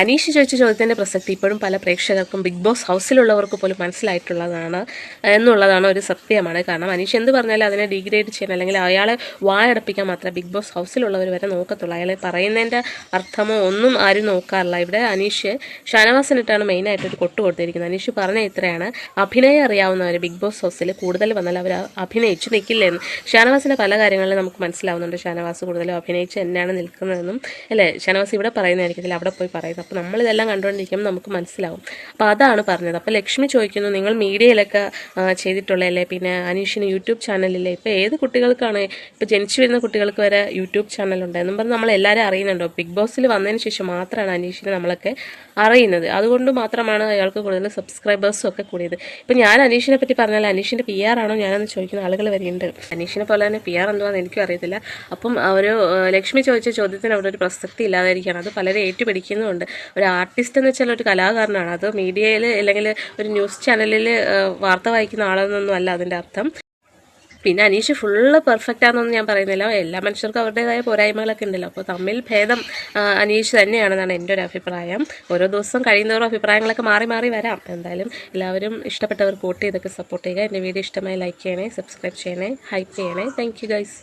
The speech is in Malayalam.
അനീഷ് ചോദിച്ച ചോദ്യത്തിന്റെ പ്രസക്തി ഇപ്പോഴും പല പ്രേക്ഷകർക്കും ബിഗ് ബോസ് ഹൗസിലുള്ളവർക്ക് പോലും മനസ്സിലായിട്ടുള്ളതാണ് എന്നുള്ളതാണ് ഒരു സത്യമാണ്. കാരണം അനീഷ് എന്ത് പറഞ്ഞാലും അതിനെ ഡിഗ്രേഡ് ചെയ്യാൻ അല്ലെങ്കിൽ അയാളെ വായടപ്പിക്കാൻ മാത്രമേ ബിഗ് ബോസ് ഹൗസിലുള്ളവർ വരെ നോക്കത്തുള്ളൂ. അയാളെ പറയുന്നതിന്റെ അർത്ഥമോ ഒന്നും ആരും നോക്കാറില്ല. ഇവിടെ അനീഷ് ഷാനവാസിനിട്ടാണ് മെയിനായിട്ട് ഒരു കൊട്ട് കൊടുത്തിരിക്കുന്നത്. അനീഷ് പറഞ്ഞ ഇത്രയാണ്. അഭിനയം അറിയാവുന്നവർ ബിഗ് ബോസ് ഹൗസിൽ കൂടുതൽ വന്നാൽ അവർ അഭിനയിച്ച് നിൽക്കില്ലെന്ന് ഷാനവാസിന്റെ പല കാര്യങ്ങളിലും നമുക്ക് മനസ്സിലാവുന്നുണ്ട്. ഷാനവാസ് കൂടുതലും അഭിനയിച്ച് എന്നാണ് നിൽക്കുന്നതെന്നും. അല്ലേ? ഷാനവാസ് ഇവിടെ പറയുന്നതായിരിക്കത്തില്ല. അവിടെ പോയി പറയുന്നത് അപ്പോൾ നമ്മളിതെല്ലാം കണ്ടുകൊണ്ടിരിക്കുമ്പോൾ നമുക്ക് മനസ്സിലാവും. അപ്പോൾ അതാണ് പറഞ്ഞത്. അപ്പോൾ ലക്ഷ്മി ചോദിക്കുന്നു നിങ്ങൾ മീഡിയയിലൊക്കെ ചെയ്തിട്ടുള്ളതല്ലേ? പിന്നെ അനീഷിന് യൂട്യൂബ് ചാനലില്ലേ? ഇപ്പോൾ ഏത് കുട്ടികൾക്കാണ് ഇപ്പോൾ ജനിച്ചു വരുന്ന കുട്ടികൾക്ക് വരെ യൂട്യൂബ് ചാനലുണ്ട്? എന്നും പറഞ്ഞ് നമ്മൾ എല്ലാവരും അറിയുന്നുണ്ടോ ബിഗ് ബോസിൽ വന്നതിന് ശേഷം മാത്രമാണ് അനീഷിനെ നമ്മളൊക്കെ അറിയുന്നത്. അതുകൊണ്ട് മാത്രമാണ് അയാൾക്ക് കൂടുതൽ സബ്സ്ക്രൈബേഴ്സും ഒക്കെ കൂടിയത്. ഇപ്പം ഞാൻ അനീഷിനെ പറ്റി പറഞ്ഞാൽ അനീഷിന്റെ പി ആർ ആണോ ഞാനെന്ന് ചോദിക്കുന്ന ആളുകൾ വരെയുണ്ട്. അനീഷിനെ പോലെ തന്നെ പി ആർ എന്തുവാന്ന് എനിക്കും അറിയത്തില്ല. അപ്പം ഒരു ലക്ഷ്മി ചോദിച്ച ചോദ്യത്തിന് അവിടെ ഒരു പ്രസക്തി ഇല്ലാതായിരിക്കുകയാണ്. അത് പലരെ ഏറ്റുപിടിക്കുന്നുമുണ്ട്. ഒരു ആർട്ടിസ്റ്റ് എന്ന് വെച്ചാൽ ഒരു കലാകാരനാണ്. അത് മീഡിയയിൽ അല്ലെങ്കിൽ ഒരു ന്യൂസ് ചാനലിൽ വാർത്ത വായിക്കുന്ന ആളെന്നൊന്നും അല്ല അതിന്റെ അർത്ഥം. പിന്നെ അനീഷ് ഫുള്ള് പെർഫെക്റ്റ് ആണെന്നൊന്നും ഞാൻ പറയുന്നില്ല. എല്ലാ മനുഷ്യർക്കും അവരുടേതായ പോരായ്മകളൊക്കെ ഉണ്ടല്ലോ. അപ്പോൾ തമ്മിൽ ഭേദം അനീഷ് തന്നെയാണെന്നാണ് എന്റെ ഒരു അഭിപ്രായം. ഓരോ ദിവസം കഴിയുന്നവരും അഭിപ്രായങ്ങളൊക്കെ മാറി മാറി വരാം. എന്തായാലും എല്ലാവരും ഇഷ്ടപ്പെട്ടവർ വോട്ട് ചെയ്തൊക്കെ സപ്പോർട്ട് ചെയ്യുക. എന്റെ വീഡിയോ ഇഷ്ടമായി ലൈക്ക് ചെയ്യണേ സബ്സ്ക്രൈബ് ചെയ്യണേ ഹൈപ്പ് ചെയ്യണേ. Thank you guys